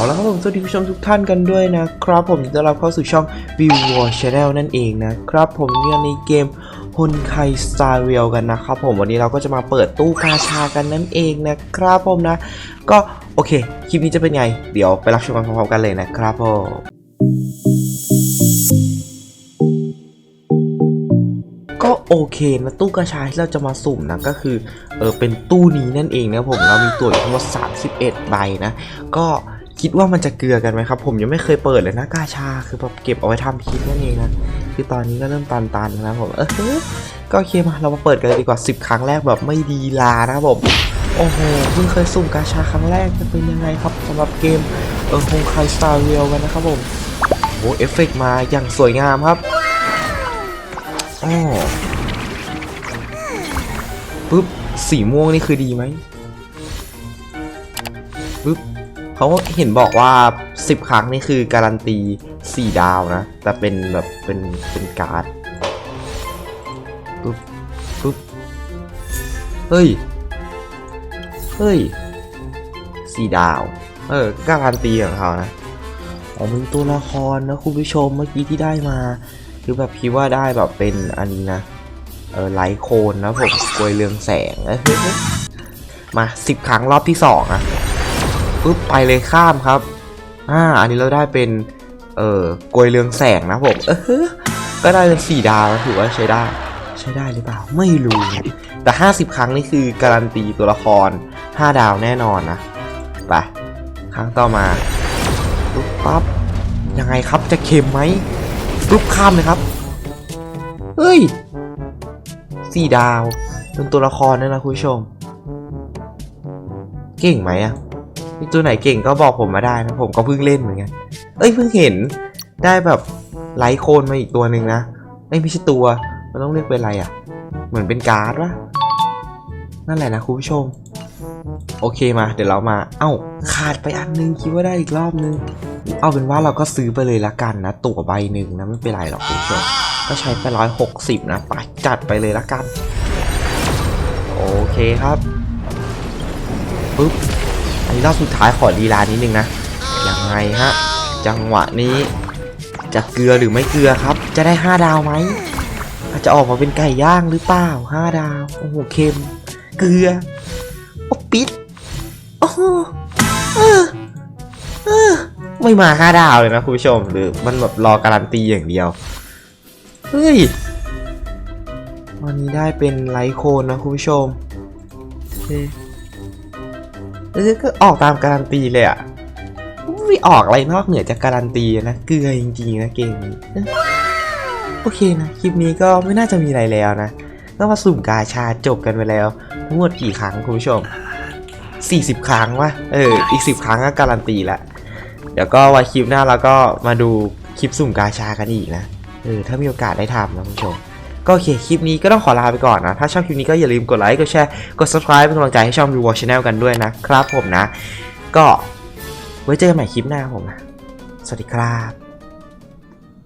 เอาละครับผมสวัสดีผู้ชมทุกท่านกันด้วยนะครับผมยินดีต้อนรับเข้าสู่ช่อง View War Channel นั่นเองนะครับผมเนี่ยในเกมฮุนไคสตาร์เรียลกันนะครับผมวันนี้เราก็จะมาเปิดตู้กาชากันนั่นเองนะครับผมนะ ก็โอเค คลิปนี้จะเป็นไง เดี๋ยวไปรับชมกันพร้อมๆกันเลยนะครับผมก็โอเคนะตู้กาชาที่เราจะมาสุ่มนะก็คือเออเป็นตู้นี้นั่นเองนะผมเรามีตัวอยู่ทั้งหมด31 ใบนะ ก็ คิดว่ามันจะเกลือกันไหมครับ ผมยังไม่เคยเปิดเลยนะกาชาคือแบบเก็บเอาไว้ทำคลิปนั่นเองนะคือตอนนี้ก็เริ่มตันๆแล้วผมเออก็โอเคมาเรามาเปิดกันดีกว่า 10 ครั้งแรกแบบไม่ดีลานะครับผมโอ้โหเพิ่งเคยสุ่มกาชาครั้งแรกจะเป็นยังไงครับสำหรับเกมเออโฮงไคสตาร์เรียลกันนะครับผมโอ้เอฟเฟกต์มาอย่างสวยงามครับอ๋อปึ๊บสีม่วงนี่คือดีไหมปึ๊บ เขาเห็นบอกว่า 10 ครั้งนี่คือการันตี 4 ดาวนะ แต่เป็นแบบเป็นเป็นการ์ดปึ๊บปึ๊บเฮ้ย เฮ้ยสี่ดาว เออ การันตีของเขานะอ๋อเป็นตัวละครนะคุณผู้ชมเมื่อกี้ที่ได้มา คือแบบคิดว่าได้แบบเป็นอันนี้นะ เออไลท์โคนนะผมกลวยเรืองแสงเออมาสิบครั้งรอบที่สองอะ ปุ๊บไปเลยข้ามครับ อ่า อันนี้เราได้เป็น เออกลวยเรืองแสงนะผม เออก็ได้เป็นสี่ดาวถือว่าใช้ได้ ใช้ได้หรือเปล่า ไม่รู้ แต่ 50 ครั้งนี่คือการันตีตัวละคร 5 ดาวแน่นอนนะ ไป ครั้งต่อมาปุ๊บปั๊บ ยังไงครับจะเค็มไหมปุ๊บข้ามเลยครับ เฮ้ย4ดาว เป็นตัวละครนะนะคุณผู้ชม เก่งไหมอะ มีตัวไหนเก่งก็บอกผมมาได้นะผมก็เพิ่งเล่นเหมือนกันเอ้ยเพิ่งเห็นได้แบบไลท์โคนมาอีกตัวหนึ่งนะเอ้ยไม่ใช่ตัวมันต้องเรียกเป็นอะไรอะเหมือนเป็นการ์ดวะนั่นแหละนะคุณผู้ชม โอเคมา เดี๋ยวเรามา เอ้าขาดไปอันนึงคิดว่าได้อีกรอบนึง เอาเป็นว่าเราก็ซื้อไปเลยละกันนะ ตั๋วใบหนึ่งนะไม่เป็นไรหรอกคุณผู้ชม ก็ใช้ไปร้อยหกสิบนะไปจัดไปเลยละกัน โอเคครับ ปึ๊บ อันนี้รอบสุดท้ายขอดีลานิดนึงนะยังไงฮะ จังหวะนี้ จะเกลือหรือไม่เกลือครับ จะได้ 5 ดาวไหมอาจจะออกมาเป็นไก่ย่างหรือเปล่า5ดาว โอ้โหเค็ม เกลือ โอ้ปิด โอ้โหเออเออไม่มา5ดาวเลยนะคุณผู้ชม หรือมันแบบรอการันตีอย่างเดียว เฮ้ย วันนี้ได้เป็นไลท์โคนนะคุณผู้ชมโอเฮ้ ยเออก็ออกตามการันตีเลยอะไม่ออกอะไรนอกเหนือจากการันตีนะ เกลือจริงๆนะเกมนี้โอเคนะ คลิปนี้ก็ไม่น่าจะมีอะไรแล้วนะก็มาสุ่มกาชาจบกันไปแล้ว ทั้งหมดกี่ครั้งคุณผู้ชม 40 ครั้งวะเอออีก 10 ครั้งก็การันตีละเดี๋ยวก็ไว้คลิปหน้าเราก็มาดูคลิปสุ่มกาชากันอีกนะเออถ้ามีโอกาสได้ทำนะคุณผู้ชม ก็โอเคคลิปนี้ก็ต้องขอลาไปก่อนนะ ถ้าชอบคลิปนี้ก็อย่าลืมกดไลค์กดแชร์กด subscribe เป็นกำลังใจให้ช่อง v i w a r Channel กันด้วยนะครับผมนะ ก็ไว้เจอกันใหม่คลิปหน้าผมนะ สวัสดีครับ